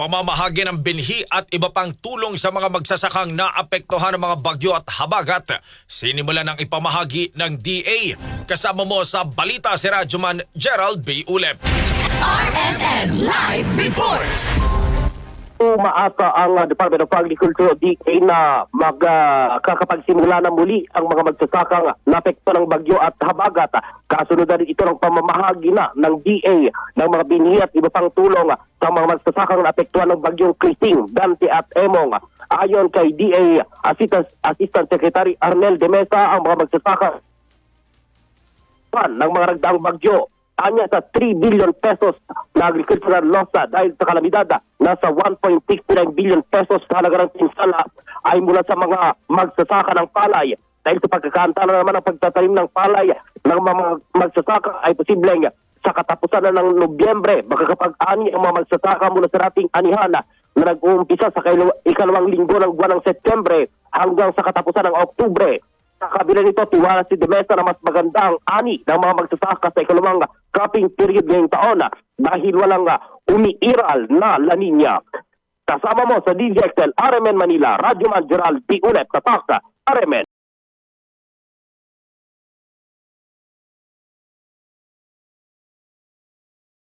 pamamahagi ng binhi at iba pang tulong sa mga magsasakang naapektuhan ng mga bagyo at habagat. Sinimula ng ipamahagi ng DA. Kasama mo sa balita si Radyoman Gerald B. Ulep. RMN Live Report. Umaasa ang uh, Department of Agriculture DA na magkakapagsimula na muli ang mga magsasakang napekto ng bagyo at habagat. Kasunod ito ng pamamahagi na ng DA ng mga binhi at iba pang tulong sa mga magsasakang napektuhan ng bagyong Christine, Dante at Emong. Ayon kay DA Assistant, Assistant Secretary Arnel de Mesa, ang mga magsasaka ng mga nagdaang bagyo anya sa 3 billion pesos na agricultural loss ah, dahil sa kalamidad nasa 1.69 billion pesos sa halaga ng pinsala ay mula sa mga magsasaka ng palay. Dahil sa pagkakanta na naman ang pagtatanim ng palay ng mga magsasaka ay posibleng sa katapusan na ng Nobyembre makakapag-ani ang mga magsasaka mula sa dating anihan ah, na nag-uumpisa sa ikalawang linggo ng buwan ng Setyembre hanggang sa katapusan ng Oktubre. Sa kabila nito, tiwala si Demesa na mas maganda ang ani ng mga magsasaka sa ikalawang cropping period ngayong taon ah, dahil walang ah, umiiral na La Nina. Kasama mo sa DJXL RMN Manila, Radyo Man Gerald D. Ulet, Tatak, RMN.